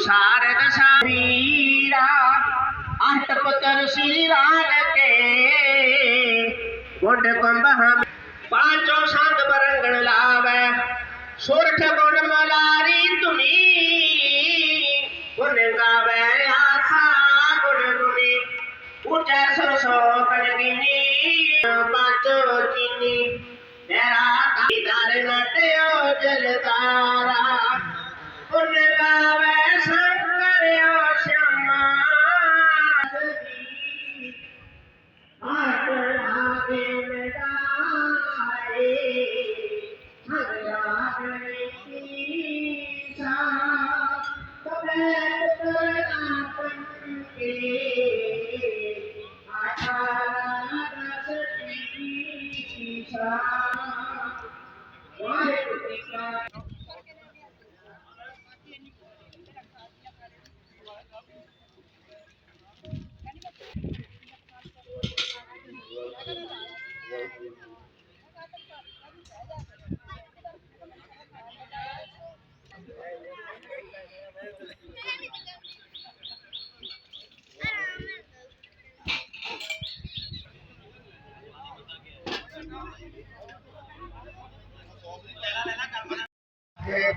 ਸਾਨੂੰ ਸਾਰਗ ਸਾਰੀਰਾ ਅਸ਼ਟ ਪੁੱਤਰ ਸ੍ਰੀ ਰਾਜ ਕੇ। ਗੁੱਡ ਕੰਬਹ ਪਾਂਚੋ ਸੰਗ ਬਰੰਗਣ ਲਾਵੇ। ਸੁਰਠ ਗੁਣ ਮਲਾਰੀ ਤੁਮੀ ਗੁਣ ਗਾਵੇ ਆਸਾ ਗੁਣ ਗੁਣੀ ਉਚੈ ਸਰਸੋ ਕਜਗਿਨੀ ਪਾਂਚੋ ਚੀਨੀ। ਤੇਰਾ ਕੀਦਾਰ ਨਟਿਓ ਜਲਤਾਰਾ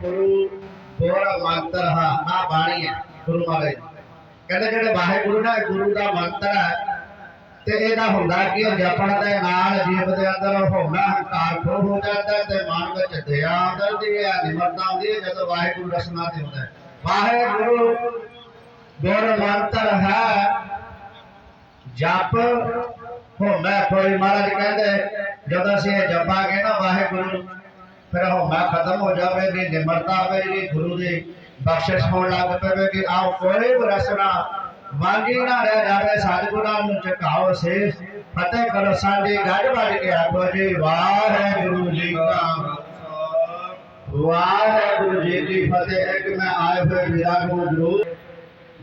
ਗੁਰੂ ਬੋਰਾ ਮੰਤਰ ਹੈ ਆ ਬਾਣੀ ਹੈ ਗੁਰੂ ਮਹਾਰਾਜ ਕਹਿੰਦੇ ਜਿਹੜੇ ਵਾਹਿਗੁਰੂ ਨਾ, ਗੁਰੂ ਦਾ ਮੰਤਰ ਹੈ ਤੇ ਇਹਦਾ ਹੁੰਦਾ ਕੀ ਹੈ ਜਪਣ ਦੇ ਨਾਲ ਜੀਵ ਦੇ ਅੰਦਰ ਹੋਣਾ ਹੰਕਾਰ ਖੋ ਹੋ ਜਾਂਦਾ ਤੇ ਮਨ ਵਿੱਚ ਦਇਆ ਆਉਂਦੀ ਹੈ ਨਿਮਰਤਾ ਆਉਂਦੀ ਹੈ ਜਦੋਂ ਵਾਹਿਗੁਰੂ ਰਸਨਾ ਤੇ ਹੁੰਦਾ ਵਾਹਿਗੁਰੂ ਗੁਰ ਮੰਤਰ ਹੈ। ਜਪ ਹੋਮੈ ਕੋਈ ਮਹਾਰਾਜ ਕਹਿੰਦੇ, ਜਦੋਂ ਅਸੀਂ ਇਹ ਜਪਾਂਗੇ ਨਾ ਵਾਹਿਗੁਰੂ, ਫਿਰ ਹੋਣਾ ਖਤਮ ਹੋ ਜਾਵੇਗੀ, ਨਿਮਰਤਾ ਆਵੇਗੀ, ਗੁਰੂ ਦੀ ਬਖਸ਼ਿਸ਼ ਹੋਣ ਲੱਗ ਪਵੇਗੀ। ਆਓ ਕੋਈ ਵੀ ਰਸਨਾ ਵਾਂਗੀ ਨਾ ਰਹਿ ਜਾਵੇ ਸਤਿਗੁਰਾਂ ਨੂੰ ਝੁਕਾਓ ਸੇ ਫਤਿਹ ਕਰੋ ਸਾਡੀ ਗੱਜ ਵੱਜ ਕੇ ਆਖੋ ਜੀ, ਵਾਹਿਗੁਰੂ ਜੀ ਕਾ ਵਾਹਿਗੁਰੂ ਜੀ ਕੀ ਫਤਿਹ, ਇੱਕ ਮੈਂ ਆਏ ਹੋਏ ਵੀਰਾਂ ਨੂੰ ਜ਼ਰੂਰ।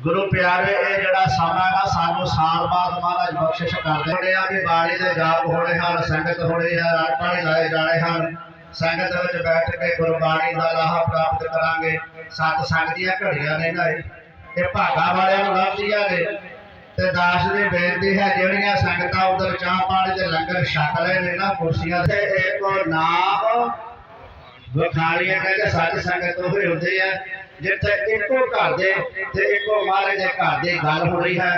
ਗੁਰੂ ਪਿਆਰੇ, ਇਹ ਜਿਹੜਾ ਸਮਾਂ ਹੈ ਸਾਨੂੰ ਸਾਲ ਬਾਅਦ ਮਹਾਰਾਜ ਬਖਸ਼ਿਸ਼ ਕਰਦੇ ਹੋਣੇ ਆ ਵੀ ਬਾਣੀ ਦੇ ਜਾਪ ਹੋਣੇ ਹਨ, ਸੰਗਤ ਹੋਣੀ ਹੈ ਆਟਾਣੇ ਲਾਏ ਜਾਣੇ ਹਨ। ਸੰਗਤ ਵਿੱਚ ਬੈਠ ਕੇ ਗੁਰਬਾਣੀ ਦਾ ਲਾਹਾ ਪ੍ਰਾਪਤ ਕਰਾਂਗੇ। ਸਤ ਸੰਗ ਦੀਆਂ ਘੜੀਆਂ ਨੇ ਨਾ ਇਹ। ਇਹ ਭਾਗਾ ਵਾਲਿਆਂ ਨੂੰ ਲੱਭਦੀਆਂ ਨੇ ਤੇ ਦਾਸ ਦੀ ਬੇਨਤੀ ਹੈ, ਜਿਹੜੀਆਂ ਸੰਗਤਾਂ ਉਧਰ ਚਾਹ ਪਾਣੀ ਤੇ ਲੰਗਰ ਛਕ ਲਏ ਨੇ ਨਾ ਕੁਰਸੀਆਂ ਤੇ ਇੱਕੋ ਨਾਮ ਗੁਰਖਾਲੀਆਂ ਕਹਿੰਦੇ ਸੱਚ ਸੰਗਤ ਉਹ ਹੀ ਹੁੰਦੀ ਹੈ ਜਿੱਥੇ ਇੱਕੋ ਘਰ ਦੇ ਤੇ ਇੱਕੋ ਮਹਾਰਾਜ ਦੇ ਘਰ ਦੀ ਗੱਲ ਹੋ ਰਹੀ ਹੈ।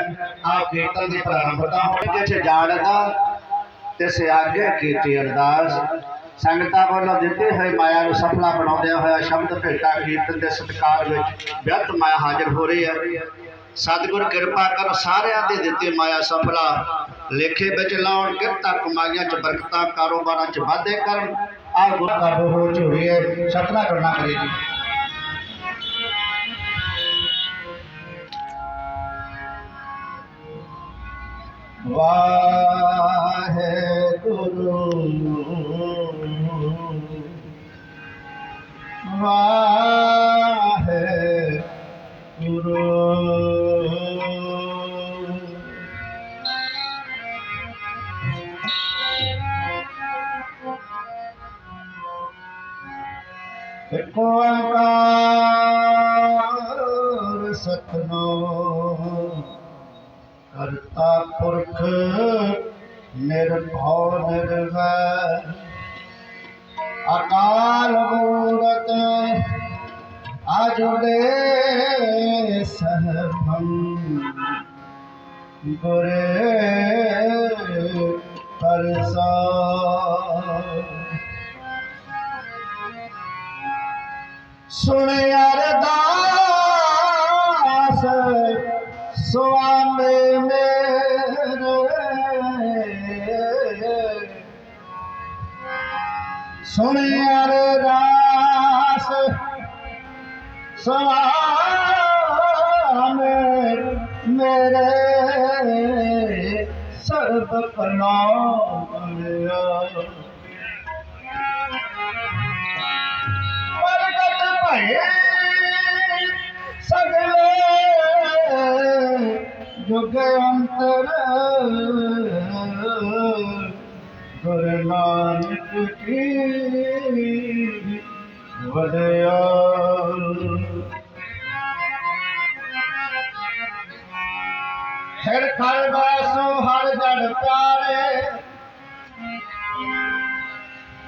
ਆਪ ਕੀਰਤਨ ਦੀ ਪ੍ਰਾਰੰਭਤਾ ਹੋਣੀ, ਜਿੱਥੇ ਜਾਣਦਾ ਤੇ ਸਿਆਗੇ ਕੀਤੀ ਅਰਦਾਸ ਸੰਗਤਾਂ ਵੱਲੋਂ ਦਿੱਤੇ ਹੋਏ ਮਾਇਆ ਨੂੰ ਸਫਲਾ ਬਣਾਉਂਦਿਆਂ ਹੋਇਆ ਸ਼ਬਦ, ਭੇਟਾ, ਕੀਰਤਨ ਦੇ ਸਤਿਕਾਰ ਵਿੱਚ ਵਿਅਕਤ ਮਾਇਆ ਹਾਜ਼ਰ ਹੋ ਰਹੀ ਹੈ। ਸਤਿਗੁਰ ਕਿਰਪਾ ਕਰ ਸਾਰਿਆਂ ਦੇ ਦਿੱਤੇ ਮਾਇਆ ਸਫਲਾ। ਲੇਖੇ ਵਿੱਚ ਲਾਉਣ, ਕਿਰਤਾ ਕਮਾਈਆਂ ਚ ਬਰਕਤਾਂ, ਕਾਰੋਬਾਰਾਂ ਚ ਵਾਧੇ ਕਰਨ ਆ ਗੁਰ ਕਾਬੂ ਹੋ ਝੂਰੀ ਹੈ। ਸਤਨਾ ਕਰਨਾ ਕਰੇ ਜੀ। ਵਾਹਿਗੁਰੂ। ਵਾਹਿਗੁਰੂ रे दास सो मेरे। सर्व प्रणाम ਜੁਗ ਅੰਤਰ ਗੁਰੂ ਨਾਨਕ ਕੀ ਵਡਿਆਈ ਹਰ ਖਰ ਬਾਸੋ ਹਰ ਜੜ ਪਿਆਰੇ।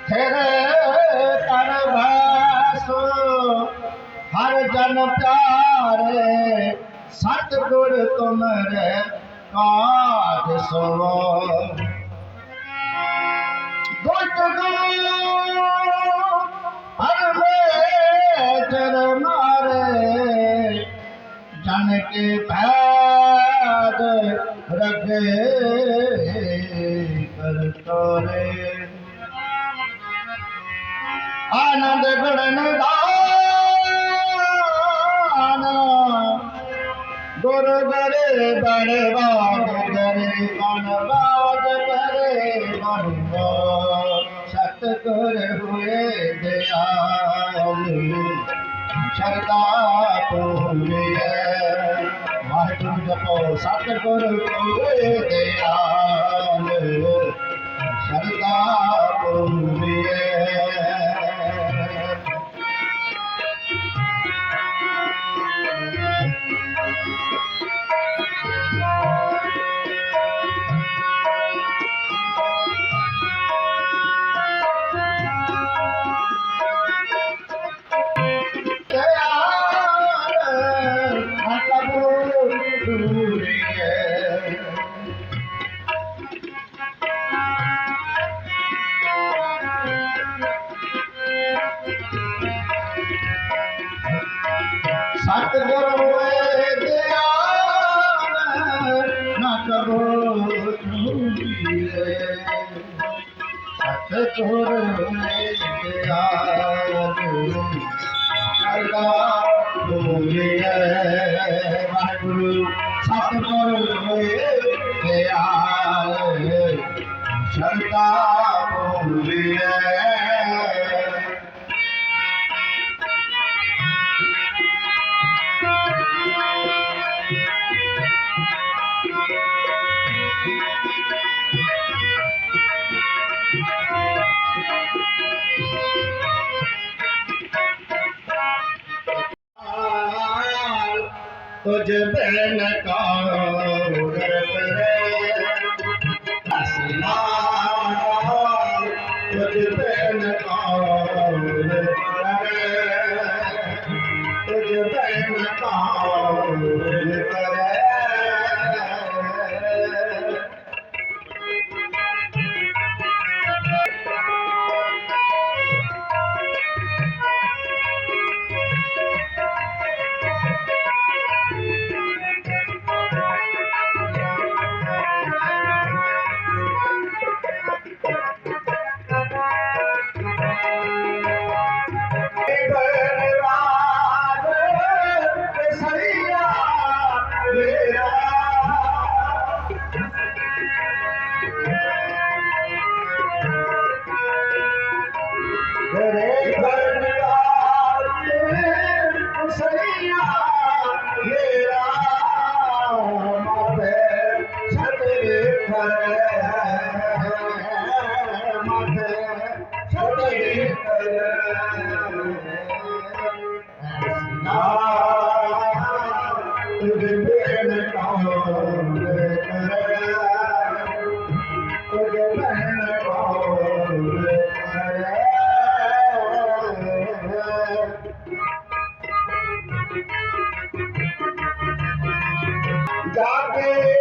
ਤੇਰੇ ਕਰ ਬਾਸੋ ਹਰ ਜਨ ਪਿਆਰੇ। ਸਤਿਗੁਰ ਤੁਮਰੇ ਕਾਜ ਸੋ ਦੁਸ਼ਟ ਗੁਰੂ ਹਰ ਵੇ ਜਰ ਮਾਰੇ, ਜਨ ਕੇ ਪੈਦ ਰਗੇ ਕਰ ਤੋਰੇ। ਆਨੰਦ ਗੜਨ ਦਾ ਗੁਰ ਗਰੇ ਬੜਵਾਦ ਗਰੇ ਗਣਵਾਦ ਕਰੇ ਬੰਦੋ ਸਤ ਗੁਰ ਹੋਏ ਦਿਆਲ ਸ਼ਰਦਾ ਪੂਰੀਏ ਵਾਹਿਗੁਰੂ ਜਪੋ ਸਤ ਗੁਰ ਹੋਏ ਦਿਆਲ ਸ਼ਰਦਾ ਪੂਰੀਏ ਸਤਿਗੁਰ ਹੋਏ ਦਿਆਲ گورم وے ਤੁਝ ਬੈ ਨਕਾਰ ਜਾਗੇ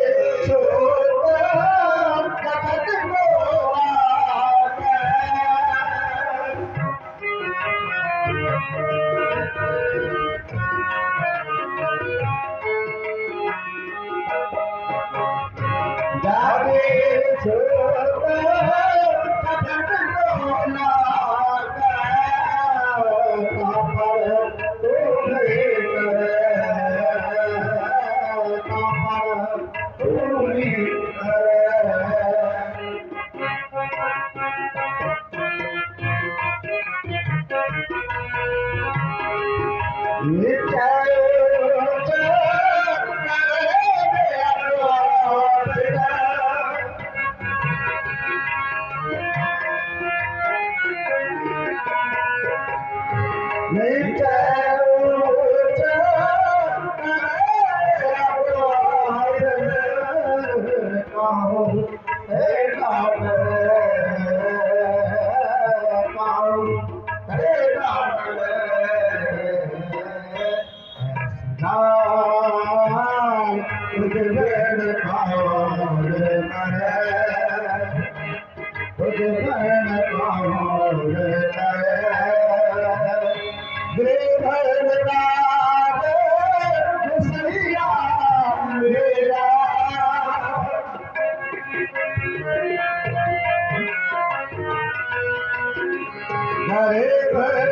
Hare Hare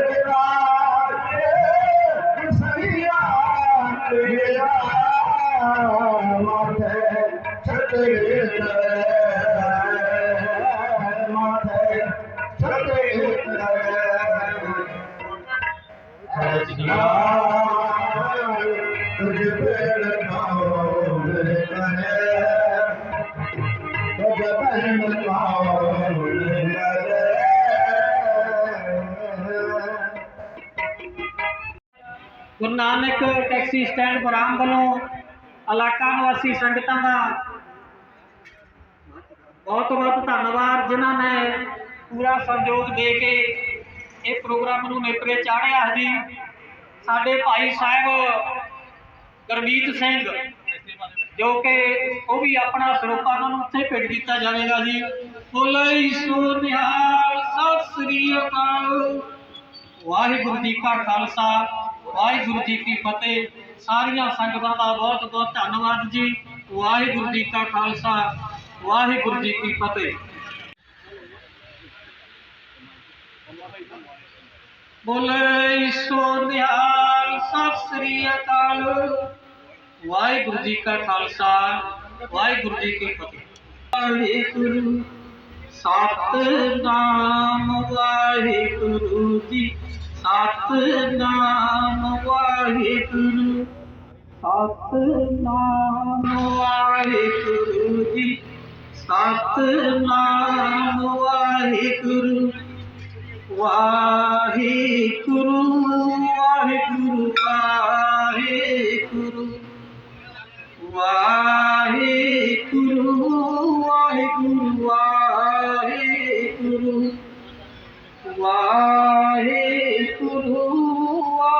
Nanak taxi stand Behram ਵੱਲੋਂ ਇਲਾਕਾ ਨਿਵਾਸੀ ਸੰਗਤਾਂ ਦਾ ਬਹੁਤ ਬਹੁਤ ਧੰਨਵਾਦ, ਜਿਨ੍ਹਾਂ ਨੇ ਪੂਰਾ ਸਹਿਯੋਗ ਦੇ ਕੇ ਇਹ ਪ੍ਰੋਗਰਾਮ ਨੂੰ ਨੇਪਰੇ ਚਾੜਿਆ ਸੀ ਸਾਡੇ ਭਾਈ ਸਾਹਿਬ ਗੁਰਮੀਤ ਸਿੰਘ, ਜੋ ਕਿ ਉਹ ਵੀ ਆਪਣਾ ਸਰੋਪਾ ਉਹਨਾਂ ਨੂੰ ਉੱਥੇ ਭੇਟ ਕੀਤਾ ਜਾਵੇਗਾ ਜੀ। ਬੋਲੇ ਸੋ ਨਿਹਾਲ, ਸਤਿ ਸ੍ਰੀ ਅਕਾਲ। ਵਾਹਿਗੁਰੂ ਜੀ ਕਾ ਖਾਲਸਾ। ਵਾਹਿਗੁਰੂ ਜੀ ਕੀ ਫਤਿਹ। ਸਾਰੀਆਂ ਸੰਗਤਾਂ ਦਾ ਬਹੁਤ ਬਹੁਤ ਧੰਨਵਾਦ ਜੀ। ਵਾਹਿਗੁਰੂ ਜੀ ਕਾ ਖਾਲਸਾ, ਵਾਹਿਗੁਰੂ ਜੀ ਕੀ ਫਤਿਹ। ਬੋਲੇ ਸੋ ਸਤਿ ਸ੍ਰੀ ਅਕਾਲ। ਵਾਹਿਗੁਰੂ ਜੀ ਕਾ ਖਾਲਸਾ, ਵਾਹਿਗੁਰੂ ਜੀ ਕੀ ਫਤਿਹ। ਵਾਹਿਗੁਰੂ ਸਤਨਾਮ ਵਾਹਿਗੁਰੂ ਜੀ ਸਤਨਾਮ ਵਾਹਿਗੁਰੂ ਸਤਨਾਮ ਵਾਹਿਗੁਰੂ ਜੀ ਸਤਨਾਮ ਵਾਹਿਗੁਰੂ ਵਾਹਿਗੁਰੂ ਵਾਹਿਗੁਰੂ ਵਾਹਿਗੁਰੂ ਵਾਹਿਗੁਰੂ ਵਾਹਿਗੁਰੂ ਵਾਹਿਗੁਰੂ ਵਾਹਿਗੁਰੂ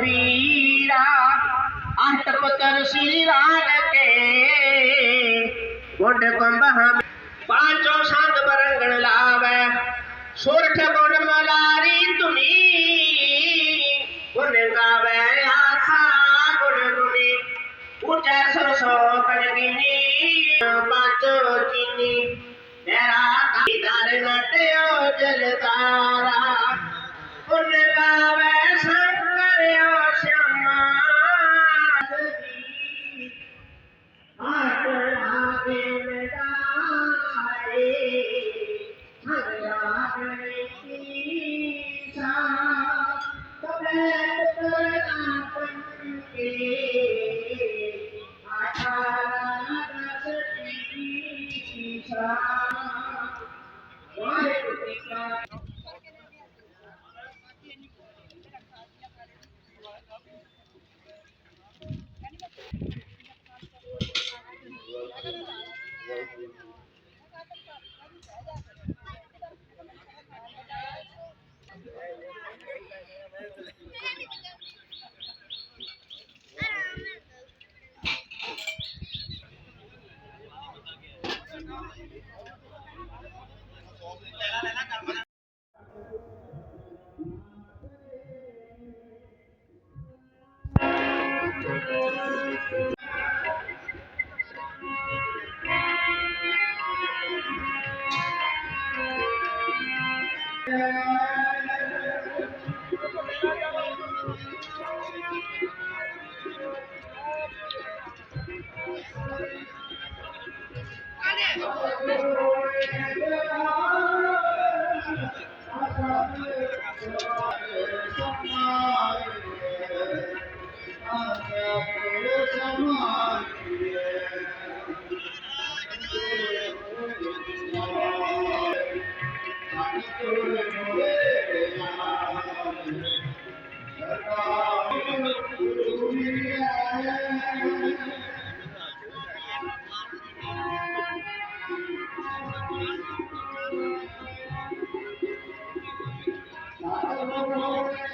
वीरा अंत पुत्र श्री राम के गुड बंब हम पांचों संत बरंगण लावे सुरठ गुण मलारी तुनी गुण गावे आखा गुण गुणी पूजा सरसो कलगिनी पांचों चीनी तेरा तार नटयो Jaltara te.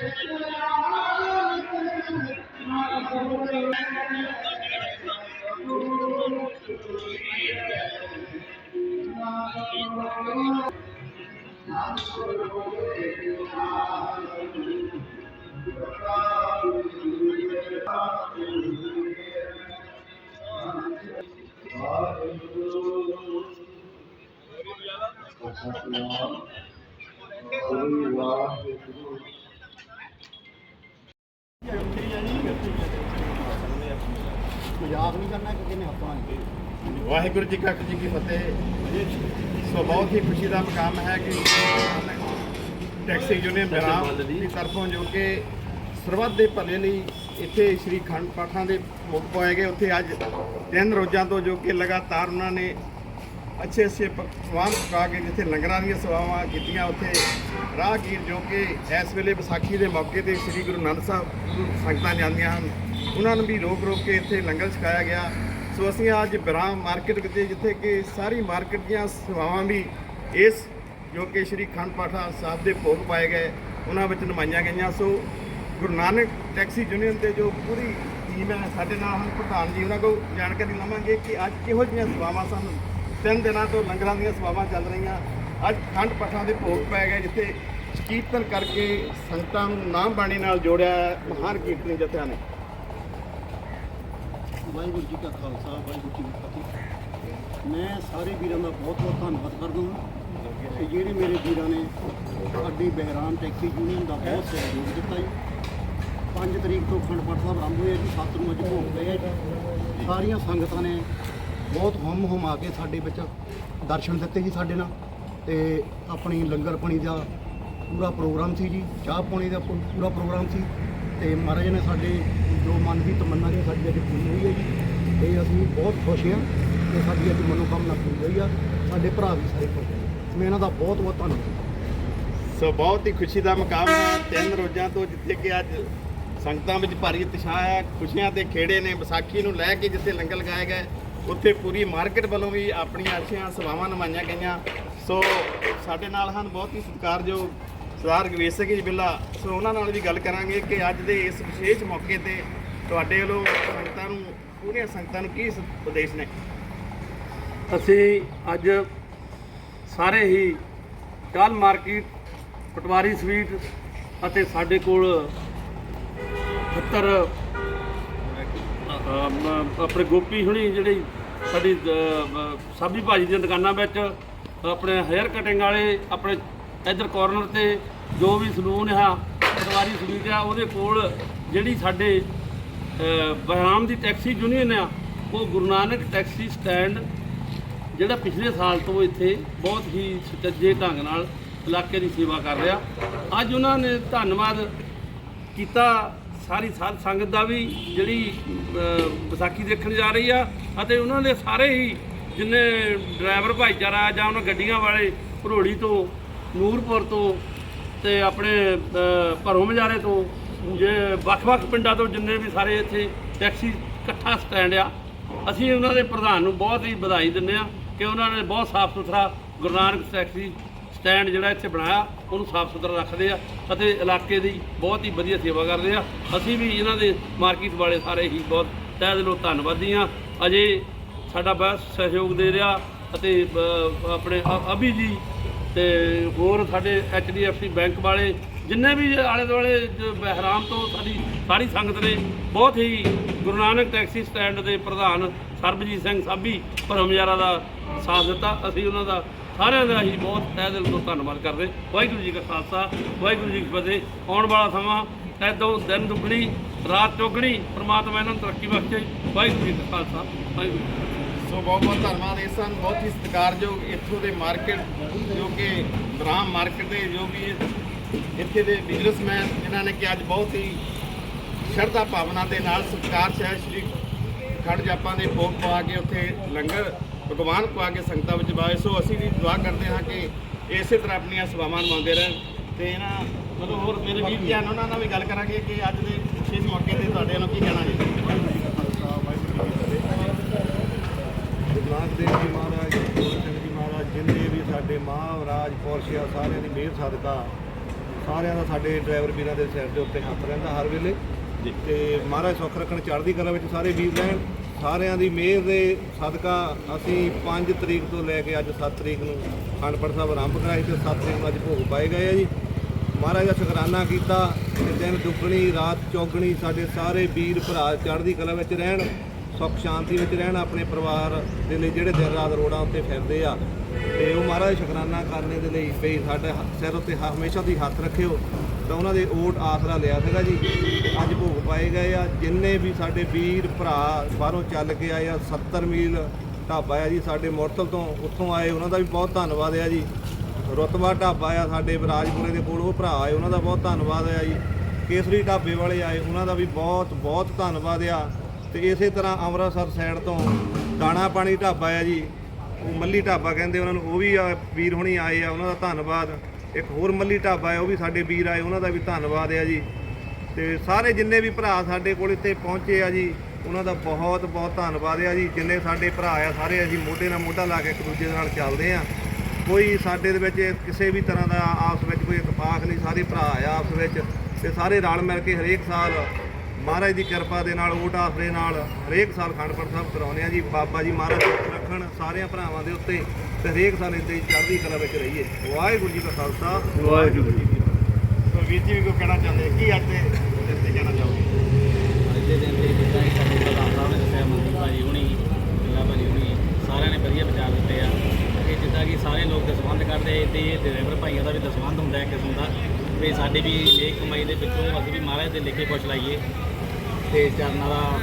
Thank you. Waheguru ji ਕਾ ਜੀ ਕੀ ਫਤਿਹ। ਸੋ ਬਹੁਤ ਹੀ ਖੁਸ਼ੀ ਦਾ ਮਕਾਮ ਹੈ ਕਿ ਟੈਕਸੀ ਯੂਨੀਅਨ ਬਰਾਮ ਦੀ ਤਰਫੋਂ ਜੋ ਕਿ ਸਰਬੱਤ ਦੇ ਭਲੇ ਲਈ ਇੱਥੇ ਸ੍ਰੀ ਖੰਡ ਪਾਠਾਂ ਦੇ ਭੋਗ ਪਾਏ ਗਏ। ਉੱਥੇ ਅੱਜ ਤਿੰਨ ਰੋਜ਼ਾਂ ਤੋਂ ਜੋ ਕਿ ਲਗਾਤਾਰ ਉਹਨਾਂ ਨੇ ਅੱਛੇ ਅੱਛੇ ਪਕਵਾਨ ਪਕਾ ਕੇ ਜਿੱਥੇ ਲੰਗਰਾਂ ਦੀਆਂ ਸੇਵਾਵਾਂ ਕੀਤੀਆਂ ਉੱਥੇ ਰਾਹਗੀਰ ਜੋ ਕਿ ਇਸ ਵੇਲੇ ਵਿਸਾਖੀ ਦੇ ਮੌਕੇ ਤੇ ਸ੍ਰੀ ਗੁਰੂ ਨਾਨਕ ਸਾਹਿਬ ਸੰਗਤਾਂ ਜਾਂਦੀਆਂ ਹਨ। ਉਹਨਾਂ ਨੂੰ ਵੀ ਰੋਕ ਰੋਕ ਕੇ ਇੱਥੇ ਲੰਗਰ ਛਕਾਇਆ ਗਿਆ। ਸੋ ਅਸੀਂ ਅੱਜ ਬਰਾਮ ਮਾਰਕੀਟ ਵਿੱਚ ਜਿੱਥੇ ਕਿ ਸਾਰੀ ਮਾਰਕੀਟ ਦੀਆਂ ਸੇਵਾਵਾਂ ਵੀ ਇਸ ਜੋ ਕਿ ਸ੍ਰੀ ਖੰਡ ਪਾਠਾ ਸਾਹਿਬ ਦੇ ਭੋਗ ਪਾਏ ਗਏ, ਉਹਨਾਂ ਵਿੱਚ ਨਿਮਾਈਆਂ ਗਈਆਂ। ਸੋ ਗੁਰੂ ਨਾਨਕ ਟੈਕਸੀ ਯੂਨੀਅਨ ਦੇ ਜੋ ਪੂਰੀ ਟੀਮ ਹੈ ਸਾਡੇ ਨਾਲ ਹਨ, ਪ੍ਰਧਾਨ ਜੀ, ਉਹਨਾਂ ਕੋਲ ਜਾਣਕਾਰੀ ਲਵਾਂਗੇ ਕਿ ਅੱਜ ਕਿਹੋ ਜਿਹੀਆਂ ਸੇਵਾਵਾਂ ਸਨ। ਤਿੰਨ ਦਿਨਾਂ ਤੋਂ ਲੰਗਰਾਂ ਦੀਆਂ ਸੇਵਾਵਾਂ ਚੱਲ ਰਹੀਆਂ। ਅੱਜ ਖੰਡ ਪਾਠਾਂ ਦੇ ਭੋਗ ਪੈ ਗਏ, ਜਿੱਥੇ ਕੀਰਤਨ ਕਰਕੇ ਸੰਗਤਾਂ ਨੂੰ ਨਾਮ ਬਾਣੀ ਨਾਲ ਜੋੜਿਆ ਹੈ ਮਹਾਨ ਕੀਰਤਨੀ ਜਥਿਆਂ ਨੇ। ਵਾਹਿਗੁਰੂ ਜੀ ਕਾ ਖਾਲਸਾ, ਵਾਹਿਗੁਰੂ ਜੀ ਕੀ ਫਤਿਹ। ਮੈਂ ਸਾਰੇ ਵੀਰਾਂ ਦਾ ਬਹੁਤ ਬਹੁਤ ਧੰਨਵਾਦ ਕਰਦਾ ਹਾਂ ਕਿ ਜਿਹੜੇ ਮੇਰੇ ਵੀਰਾਂ ਨੇ ਸਾਡੀ ਬਹਿਰਾਮ ਟੈਕਸੀ ਯੂਨੀਅਨ ਦਾ ਬਹੁਤ ਸਹਿਯੋਗ ਦਿੱਤਾ ਜੀ। 5 ਤਰੀਕ ਤੋਂ ਖੰਡ ਪਾਠ ਸਾਹਿਬ ਆਰੰਭ ਹੋਇਆ ਜੀ 7 ਨੂੰ ਅੱਜ ਭੋਗ ਪਿਆ ਜੀ। ਸਾਰੀਆਂ ਸੰਗਤਾਂ ਨੇ ਬਹੁਤ ਹਮ ਹਮ ਆ ਕੇ ਸਾਡੇ ਵਿੱਚ ਦਰਸ਼ਨ ਦਿੱਤੇ ਜੀ ਸਾਡੇ ਨਾਲ। ਤੇ ਆਪਣੀ ਲੰਗਰ ਪਾਣੀ ਦਾ ਪੂਰਾ ਪ੍ਰੋਗਰਾਮ ਸੀ ਜੀ, ਚਾਹ ਪਾਣੀ ਦਾ ਪੂਰਾ ਪ੍ਰੋਗਰਾਮ ਸੀ। ਤੇ ਮਹਾਰਾਜ ਨੇ ਸਾਡੇ ਜੋ ਮਨ ਦੀ ਤਮੰਨਾ ਸੀ ਸਾਡੀ ਅੱਜ ਪੂਰੀ ਹੋਈ ਹੈ ਜੀ, ਤੇ ਅਸੀਂ ਬਹੁਤ ਖੁਸ਼ ਹਾਂ ਕਿ ਸਾਡੀ ਅੱਜ ਮਨੋਕਾਮਨਾ ਪੂਰੀ ਹੋਈ ਆ, ਸਾਡੇ ਭਰਾ ਵੀ ਸਾਰੇ ਖੁਸ਼ ਹਨ ਮੈਂ ਇਹਨਾਂ ਦਾ ਬਹੁਤ ਬਹੁਤ ਧੰਨਵਾਦ ਸੋ ਬਹੁਤ ਹੀ ਖੁਸ਼ੀ ਦਾ ਮਕਾਮ ਹੈ। ਤਿੰਨ ਰੋਜ਼ਾਂ ਤੋਂ ਜਿੱਥੇ ਕਿ ਅੱਜ ਸੰਗਤਾਂ ਵਿੱਚ ਭਾਰੀ ਉਤਸ਼ਾਹ ਹੈ, ਖੁਸ਼ੀਆਂ ਤੇ ਖੇੜੇ ਨੇ, ਵਿਸਾਖੀ ਨੂੰ ਲੈ ਕੇ ਜਿੱਥੇ ਲੰਗਰ ਲਗਾਏ ਗਏ, ਉੱਥੇ ਪੂਰੀ ਮਾਰਕੀਟ ਵੱਲੋਂ ਵੀ ਆਪਣੀਆਂ ਅੱਛੀਆਂ ਸੇਵਾਵਾਂ ਨਿਭਾਈਆਂ ਗਈਆਂ। ਸੋ ਸਾਡੇ ਨਾਲ ਹਨ ਬਹੁਤ ਹੀ ਸਤਿਕਾਰਯੋਗ ਸਰਦਾਰ ਗਵੇਸਕ ਜੀ ਬਿੱਲਾ। ਸੋ ਉਹਨਾਂ ਨਾਲ ਵੀ ਗੱਲ ਕਰਾਂਗੇ ਕਿ ਅੱਜ ਦੇ ਇਸ ਵਿਸ਼ੇਸ਼ ਮੌਕੇ ਤੇ ਤੁਹਾਡੇ ਵੱਲੋਂ ਸੰਗਤਾਂ ਨੂੰ, ਪੂਰੀਆਂ ਸੰਗਤਾਂ ਨੂੰ ਕੀ ਉਪਦੇਸ਼ ਨੇ? ਅਸੀਂ ਅੱਜ ਸਾਰੇ ਹੀ ਕੱਲ ਮਾਰਕੀਟ, ਪਟਵਾਰੀ ਸਵੀਟ ਅਤੇ ਸਾਡੇ ਕੋਲ 70 ਆਪਣੇ ਗੋਪੀ ਹੁਣੀ ਜਿਹੜੀ ਸਾਡੀ ਸਾਬੀ ਭਾਜੀ ਦੀਆਂ ਦੁਕਾਨਾਂ ਵਿੱਚ, ਆਪਣੇ ਹੇਅਰ ਕਟਿੰਗ ਵਾਲੇ, ਆਪਣੇ ਇੱਧਰ ਕਾਰਨਰ ਤੇ ਜੋ ਵੀ ਸਲੂਨ ਆ ਪਟਵਾਰੀ ਸਵੀਟ ਆ ਉਹਦੇ ਕੋਲ ਜਿਹੜੀ ਸਾਡੇ ਅਹ, ਬਹਿਰਾਮ ਦੀ ਟੈਕਸੀ ਯੂਨੀਅਨ ਆ ਉਹ ਗੁਰੂ ਨਾਨਕ ਟੈਕਸੀ ਸਟੈਂਡ ਜਿਹੜਾ ਪਿਛਲੇ ਸਾਲ ਤੋਂ ਇੱਥੇ ਬਹੁਤ ਹੀ ਸੁਚੱਜੇ ਢੰਗ ਨਾਲ ਇਲਾਕੇ ਦੀ ਸੇਵਾ ਕਰ ਰਿਹਾ। ਅੱਜ ਉਹਨਾਂ ਨੇ ਧੰਨਵਾਦ ਕੀਤਾ ਸਾਰੀ ਸਾਧ ਸੰਗਤ ਦਾ ਵੀ ਜਿਹੜੀ ਵਿਸਾਖੀ ਦੇਖਣ ਜਾ ਰਹੀ ਆ ਅਤੇ ਉਹਨਾਂ ਦੇ ਸਾਰੇ ਹੀ ਜਿੰਨੇ ਡਰਾਈਵਰ ਭਾਈਚਾਰਾ ਜਾਂ ਉਹਨਾਂ ਗੱਡੀਆਂ ਵਾਲੇ ਭਰੋੜੀ ਤੋਂ ਨੂਰਪੁਰ ਤੋਂ ਤੇ ਆਪਣੇ ਅ, ਭਰੋਂ ਮਜਾਰੇ ਤੋਂ ਜੇ ਵੱਖ-ਵੱਖ ਪਿੰਡਾਂ ਤੋਂ ਜਿੰਨੇ ਵੀ ਸਾਰੇ ਇੱਥੇ ਟੈਕਸੀ ਇਕੱਠਾ ਸਟੈਂਡ ਆ ਅਸੀਂ ਉਹਨਾਂ ਦੇ ਪ੍ਰਧਾਨ ਨੂੰ ਬਹੁਤ ਹੀ ਵਧਾਈ ਦਿੰਦੇ ਆ ਕਿ ਉਹਨਾਂ ਨੇ ਬਹੁਤ ਸਾਫ਼ ਸੁਥਰਾ ਗੁਰੂ ਨਾਨਕ ਟੈਕਸੀ ਸਟੈਂਡ ਜਿਹੜਾ ਇੱਥੇ ਬਣਾਇਆ ਉਹਨੂੰ ਸਾਫ਼ ਸੁਥਰਾ ਰੱਖਦੇ ਆ ਅਤੇ ਇਲਾਕੇ ਦੀ ਬਹੁਤ ਹੀ ਵਧੀਆ ਸੇਵਾ ਕਰਦੇ ਆ। ਅਸੀਂ ਵੀ ਇਹਨਾਂ ਦੇ ਮਾਰਕੀਟ ਵਾਲੇ ਸਾਰੇ ਹੀ ਬਹੁਤ ਤਹਿ ਦਿਲੋਂ ਧੰਨਵਾਦੀ ਆ ਅਜੇ ਸਾਡਾ ਬਹੁਤ ਸਹਿਯੋਗ ਦੇ ਰਿਹਾ ਅਤੇ ਆਪਣੇ ਅ- ਅਭੀ ਜੀ ਤੇ ਹੋਰ ਸਾਡੇ ਐਚਡੀਐਫਸੀ ਬੈਂਕ ਵਾਲੇ, ਜਿੰਨੇ ਵੀ ਆਲੇ ਦੁਆਲੇ ਜ- ਬਹਿਰਾਮ ਤੋਂ ਸਾਡੀ ਸਾਰੀ ਸੰਗਤ ਨੇ, ਬਹੁਤ ਹੀ ਗੁਰੂ ਨਾਨਕ ਟੈਕਸੀ ਸਟੈਂਡ ਦੇ ਪ੍ਰਧਾਨ ਸਰਬਜੀਤ ਸਿੰਘ ਸਾਬੀ ਪਰਮਯਾਰਾ ਦਾ ਸਾਥ ਦਿੱਤਾ। ਅਸੀਂ ਉਹਨਾਂ ਦਾ ਸਾਰਿਆਂ ਦਾ ਹੀ ਬਹੁਤ ਤਹਿ ਦਿਲ ਤੋਂ ਧੰਨਵਾਦ ਕਰਦੇ। ਵਾਹਿਗੁਰੂ ਜੀ ਕਾ ਖਾਲਸਾ, ਵਾਹਿਗੁਰੂ ਜੀ ਕੀ ਫਤਿਹ। ਆਉਣ ਵਾਲਾ ਸਮਾਂ ਐਦੋਂ ਦਿਨ ਦੁੱਗਣੀ, ਰਾਤ ਚੌਗਣੀ, ਪ੍ਰਮਾਤਮਾ ਇਹਨਾਂ ਨੂੰ ਤਰੱਕੀ ਬਖਸ਼ੇ। ਵਾਹਿਗੁਰੂ ਜੀ ਕਾ ਖਾਲਸਾ, ਵਾਹਿਗੁਰੂ ਜੀ ਕੀ ਫਤਿਹ। ਸੋ ਬਹੁਤ ਬਹੁਤ ਧੰਨਵਾਦ। ਇਹ ਸਨ ਬਹੁਤ ਹੀ ਸਤਿਕਾਰਯੋਗ ਇੱਥੋਂ ਦੇ ਮਾਰਕੀਟ, ਜੋ ਕਿ ਬਰਾਮ ਮਾਰਕੀਟ ਦੇ, ਜੋ ਵੀ ਇੱਥੇ ਦੇ ਬਿਜ਼ਨਸਮੈਨ ਜਿਨ੍ਹਾਂ ਨੇ ਕਿ ਅੱਜ ਬਹੁਤ ਹੀ ਸ਼ਰਧਾ ਭਾਵਨਾ ਦੇ ਨਾਲ ਸਤਿਕਾਰ ਸਹਿ ਸ਼੍ਰੀ ਖੜ ਜਾਪਾਂ ਦੇ ਭੋਗ ਪਾ ਕੇ ਉੱਥੇ ਲੰਗਰ ਭਗਵਾਨ ਪਾ ਕੇ ਸੰਗਤਾਂ ਵਿੱਚ ਬਾਏ ਸੋ ਅਸੀਂ ਵੀ ਦੁਆ ਕਰਦੇ ਹਾਂ ਕਿ ਇਸੇ ਤਰ੍ਹਾਂ ਆਪਣੀਆਂ ਸੇਵਾਵਾਂ ਨਿਭਾਉਂਦੇ ਰਹਿਣ। ਤੇ ਇਹਨਾਂ ਮਤਲਬ ਹੋਰ ਮੇਰੇ ਵੀਰ ਜੀ ਹਨ ਉਹਨਾਂ ਨਾਲ ਵੀ ਗੱਲ ਕਰਾਂਗੇ ਕਿ ਅੱਜ ਦੇ ਇਸ ਮੌਕੇ ਤੇ ਤੁਹਾਡੇ ਵੱਲੋਂ ਕੀ ਕਹਿਣਾ ਜੀ ਗੁਰੂ ਨਾਨਕ ਦੇਵ ਜੀ ਮਹਾਰਾਜ ਗੁਰੂ ਸਿੰਘ ਜੀ ਮਹਾਰਾਜ ਜਿੰਨੇ ਵੀ ਸਾਡੇ ਮਹਾਰਾਜ ਪੌਰਸ਼ੀਆ ਸਾਰਿਆਂ ਦੀ ਮਿਹਰ ਸਦਕਾ ਸਾਰਿਆਂ ਦਾ ਸਾਡੇ ਡਰਾਈਵਰ ਵੀਰਾਂ ਦੇ ਸਿਰ ਦੇ ਉੱਤੇ ਹੱਥ ਰਹਿੰਦਾ ਹਰ ਵੇਲੇ। ਤੇ ਮਹਾਰਾਜ ਸੁੱਖ ਰੱਖਣ ਚੜ੍ਹਦੀ ਕਲਾ ਵਿੱਚ ਸਾਰੇ ਵੀਰ ਰਹਿਣ ਸਾਰਿਆਂ ਦੀ ਮਿਹਰ ਦੇ ਸਦਕਾ ਅਸੀਂ 5 ਤਰੀਕ ਤੋਂ ਲੈ ਕੇ ਅੱਜ 7 ਤਰੀਕ ਨੂੰ ਖੰਡਪੜ ਸਾਹਿਬ ਆਰੰਭ ਕਰਾਈ ਤੇ 7 ਤਰੀਕ ਨੂੰ ਅੱਜ ਭੋਗ ਪਾਏ ਗਏ ਆ ਜੀ। ਮਹਾਰਾਜ ਦਾ ਸ਼ੁਕਰਾਨਾ ਕੀਤਾ ਕਿ ਦਿਨ ਦੁੱਗਣੀ ਰਾਤ ਚੌਗਣੀ ਸਾਡੇ ਸਾਰੇ ਵੀਰ ਭਰਾ ਚੜ੍ਹਦੀ ਕਲਾ ਵਿੱਚ ਰਹਿਣ। ਸੁੱਖ ਸ਼ਾਂਤੀ ਵਿੱਚ ਰਹਿਣ ਆਪਣੇ ਪਰਿਵਾਰ ਦੇ ਲਈ ਜਿਹੜੇ ਦਿਨ ਰਾਤ ਰੋਡਾਂ ਉੱਤੇ ਫਿਰਦੇ ਆ। ਤੇ ਉਹ ਮਹਾਰਾਜ ਸ਼ੁਕਰਾਨਾ ਕਰਨੇ ਦੇ ਲਈ ਵੀ ਸਾਡੇ ਸਿਰ ਉੱਤੇ ਹਮੇਸ਼ਾ ਦੀ ਹੱਥ ਰੱਖਿਓ, ਤਾਂ ਉਹਨਾਂ ਦੇ ਓਟ ਆਸਰਾ ਲਿਆ ਸੀਗਾ ਜੀ। ਅੱਜ ਭੋਗ ਪਾਏ ਗਏ ਆ। ਜਿੰਨੇ ਵੀ ਸਾਡੇ ਵੀਰ ਭਰਾ ਬਾਹਰੋਂ ਚੱਲ ਕੇ ਆਏ ਆ 70 ਮੀਲ ਢਾਬਾ ਆ ਜੀ ਸਾਡੇ ਮੁਰਤਲ ਤੋਂ, ਉੱਥੋਂ ਆਏ, ਉਹਨਾਂ ਦਾ ਵੀ ਬਹੁਤ ਧੰਨਵਾਦ ਆ ਜੀ। ਰਤਬਾ ਢਾਬਾ ਆ ਸਾਡੇ ਰਾਜਪੁਰੇ ਦੇ ਕੋਲ, ਉਹ ਭਰਾ ਆਏ, ਉਹਨਾਂ ਦਾ ਬਹੁਤ ਧੰਨਵਾਦ ਆ ਜੀ। ਕੇਸਰੀ ਢਾਬੇ ਵਾਲੇ ਆਏ, ਉਹਨਾਂ ਦਾ ਵੀ ਬਹੁਤ ਬਹੁਤ ਧੰਨਵਾਦ ਆ। ਤੇ ਇਸੇ ਤਰ੍ਹਾਂ ਅੰਮ੍ਰਿਤਸਰ ਸਾਈਡ ਤੋਂ ਦਾਣਾ ਪਾਣੀ ਢਾਬਾ ਆ ਜੀ, ਉਹ ਮੱਲੀ ਢਾਬਾ ਕਹਿੰਦੇ ਉਹਨਾਂ ਨੂੰ, ਉਹ ਵੀ ਆ ਵੀਰ ਹੁਣੀ ਆਏ ਆ, ਉਹਨਾਂ ਦਾ ਧੰਨਵਾਦ। ਇੱਕ ਹੋਰ ਮੱਲੀ ਢਾਬਾ ਆ, ਉਹ ਵੀ ਸਾਡੇ ਵੀਰ ਆਏ, ਉਹਨਾਂ ਦਾ ਵੀ ਧੰਨਵਾਦ ਆ ਜੀ। ਤੇ ਸਾਰੇ ਜਿੰਨੇ ਵੀ ਭਰਾ ਸਾਡੇ ਕੋਲ ਇੱਥੇ ਪਹੁੰਚੇ ਆ ਜੀ, ਉਹਨਾਂ ਦਾ ਬਹੁਤ ਬਹੁਤ ਧੰਨਵਾਦ ਆ ਜੀ। ਜਿੰਨੇ ਸਾਡੇ ਭਰਾ ਆ, ਸਾਰੇ ਅਸੀਂ ਮੋਢੇ ਨਾਲ ਮੋਢਾ ਲਾ ਕੇ ਇੱਕ ਦੂਜੇ ਦੇ ਨਾਲ ਚੱਲਦੇ ਆ। ਕੋਈ ਸਾਡੇ ਦੇ ਵਿੱਚ ਕਿਸੇ ਵੀ ਤਰ੍ਹਾਂ ਦਾ ਆਪਸ ਵਿੱਚ ਕੋਈ ਇਤਫਾਕ ਨਹੀਂ, ਸਾਰੇ ਭਰਾ ਆ ਆਪਸ ਵਿੱਚ। ਤੇ ਸਾਰੇ ਰਲ ਮਿਲ ਕੇ ਹਰੇਕ ਸਾਲ ਮਹਾਰਾਜ ਦੀ ਕਿਰਪਾ ਦੇ ਨਾਲ ਓਟ ਆਸਰੇ ਨਾਲ ਹਰੇਕ ਸਾਲ ਖੰਡਪੜ ਸਾਹਿਬ ਕਰਾਉਂਦੇ ਆ ਜੀ। ਬਾਬਾ ਜੀ ਮਹਾਰਾਜ ਰੱਖਣ ਸਾਰਿਆਂ ਭਰਾਵਾਂ ਦੇ ਉੱਤੇ ਤੇ ਹਰੇਕ ਸਾਲ ਇੱਦਾਂ ਹੀ ਚੜ੍ਹਦੀ ਕਲਾ ਵਿੱਚ ਰਹੀਏ। ਵਾਹਿਗੁਰੂ ਜੀ ਕਾ ਖਾਲਸਾ। ਵਾਹਿਗੁਰੂ ਜੀ ਕੀ ਫਤਿਹ। ਸੋ ਵੀਰ ਜੀ ਵੀ ਕੋਈ ਕਹਿਣਾ ਚਾਹੁੰਦੇ ਕੀ ਅੱਜ ਦੇ ਦਿਨ ਤੇ ਕਹਿਣਾ ਚਾਹੋਗੇ? ਅੱਜ ਦੇ ਦਿਨ ਤੇ ਜਿੱਦਾਂ ਕਿ ਸਾਡੇ ਪ੍ਰਧਾਨ ਸਾਹਿਬ ਨੇ ਦੱਸਿਆ ਮਨਦੀਪ ਭਾਜੀ ਹੁਣੀ ਬਿੱਲਾ ਭਾਜੀ ਹੁਣੀ ਸਾਰਿਆਂ ਨੇ ਵਧੀਆ ਵਿਚਾਰ ਦਿੱਤੇ ਆ। ਕਿ ਜਿੱਦਾਂ ਕਿ ਸਾਰੇ ਲੋਕ ਦਸਵੰਧ ਕਰਦੇ ਤੇ ਡਰਾਈਵਰ ਭਾਈਆਂ ਦਾ ਵੀ ਦਸਵੰਧ ਹੁੰਦਾ ਹੈ ਕਿਸਮ ਦਾ। ਵੀ ਸਾਡੀ ਵੀ ਨੇਕ ਕਮਾਈ ਦੇ ਵਿੱਚੋਂ ਅਸੀਂ ਵੀ ਮਹਾਰਾਜ ਦੇ ਲਿਖੇ ਕੁਛ ਲਾਈਏ। ਤੇ ਚਰਨਾਂ ਦਾ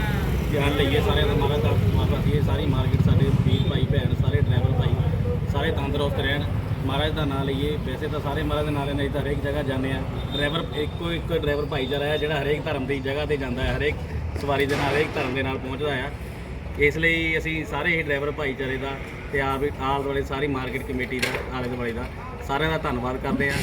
ਗਿਆਨ ਲਈਏ ਸਾਰਿਆਂ ਦਾ ਮਹਾਰਾਜ ਦਾ, ਮਾਤਾ ਜੀ ਸਾਰੀ ਮਾਰਕੀਟ ਸਾਡੇ ਵੀਰ ਭਾਈ, ਭੈਣ, ਸਾਰੇ ਡਰਾਈਵਰ ਭਾਈ, ਸਾਰੇ ਤੰਦਰੁਸਤ ਰਹਿਣ। ਮਹਾਰਾਜ ਦਾ ਨਾਮ ਲਈਏ। ਵੈਸੇ ਤਾਂ ਸਾਰੇ ਮਹਾਰਾਜ ਦਾ ਨਾਮ ਲੈਣਾ ਤਾਂ ਹਰੇਕ ਜਗ੍ਹਾ ਜਾਂਦੇ ਆ। ਡਰਾਈਵਰ ਇੱਕੋ ਇੱਕ ਡਰਾਈਵਰ ਭਾਈਚਾਰਾ ਹੈ ਜਿਹੜਾ ਹਰੇਕ ਧਰਮ ਦੀ ਜਗ੍ਹਾ ਤੇ ਜਾਂਦਾ ਹੈ ਹਰੇਕ ਸਵਾਰੀ ਦੇ ਨਾਲ, ਹਰੇਕ ਧਰਮ ਦੇ ਨਾਲ ਪਹੁੰਚਦਾ ਆ। ਇਸ ਲਈ ਅਸੀਂ ਸਾਰੇ ਹੀ ਡਰਾਈਵਰ ਭਾਈਚਾਰੇ ਦਾ ਤੇ ਆਪ ਆਲ ਦੁਆਲੇ ਸਾਰੀ ਮਾਰਕੀਟ ਕਮੇਟੀ ਦਾ, ਆਲੇ ਦੁਆਲੇ ਦਾ ਸਾਰਿਆਂ ਦਾ ਧੰਨਵਾਦ ਕਰਦੇ ਹਾਂ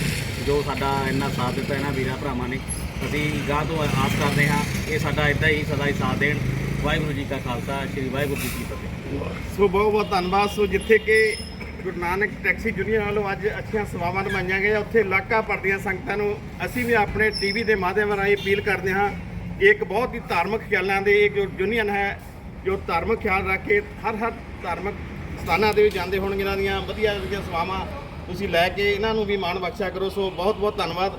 ਜੋ ਸਾਡਾ ਇੰਨਾ ਸਾਥ ਦਿੱਤਾ ਇਹਨਾਂ ਵੀਰਾਂ ਭਰਾਵਾਂ ਨੇ। ਅਸੀਂ ਗਾਂ ਤੋਂ ਆਸ ਕਰਦੇ ਹਾਂ, ਇਹ ਸਾਡਾ ਇਦਾਂ ਹੀ ਸਦਾ ਹੀ ਸਾਥ ਦੇਣ। ਵਾਹਿਗੁਰੂ ਜੀ ਕਾ ਖਾਲਸਾ, ਸ੍ਰੀ ਵਾਹਿਗੁਰੂ ਜੀ ਕੀ ਫਤਿਹ। ਸੋ ਬਹੁਤ ਬਹੁਤ ਧੰਨਵਾਦ। ਸੋ ਜਿੱਥੇ ਕਿ ਗੁਰੂ ਨਾਨਕ ਟੈਕਸੀ ਯੂਨੀਅਨ ਵੱਲੋਂ ਅੱਜ ਅੱਛੀਆਂ ਸੇਵਾਵਾਂ ਨਿਭਾਈਆਂ ਗਈਆਂ, ਉੱਥੇ ਇਲਾਕਾ ਪੜਦੀਆਂ ਸੰਗਤਾਂ ਨੂੰ ਅਸੀਂ ਵੀ ਆਪਣੇ ਟੀਵੀ ਦੇ ਮਾਧਿਅਮ ਰਾਹੀਂ ਅਪੀਲ ਕਰਦੇ ਹਾਂ। ਕਿ ਇੱਕ ਬਹੁਤ ਹੀ ਧਾਰਮਿਕ ਖਿਆਲਾਂ ਦੇ ਇੱਕ ਯੂਨੀਅਨ ਹੈ, ਜੋ ਧਾਰਮਿਕ ਖਿਆਲ ਰੱਖ ਕੇ ਹਰ ਹਰ ਧਾਰਮਿਕ ਸਥਾਨਾਂ ਦੇ ਵਿੱਚ ਜਾਂਦੇ ਹੋਣਗੇ ਇਹਨਾਂ ਦੀਆਂ ਵਧੀਆ ਵਧੀਆ ਸੇਵਾਵਾਂ। ਤੁਸੀਂ ਲੈ ਕੇ ਇਹਨਾਂ ਨੂੰ ਵੀ ਮਾਣ ਬਖਸ਼ਿਆ ਕਰੋ। ਸੋ ਬਹੁਤ ਬਹੁਤ ਧੰਨਵਾਦ।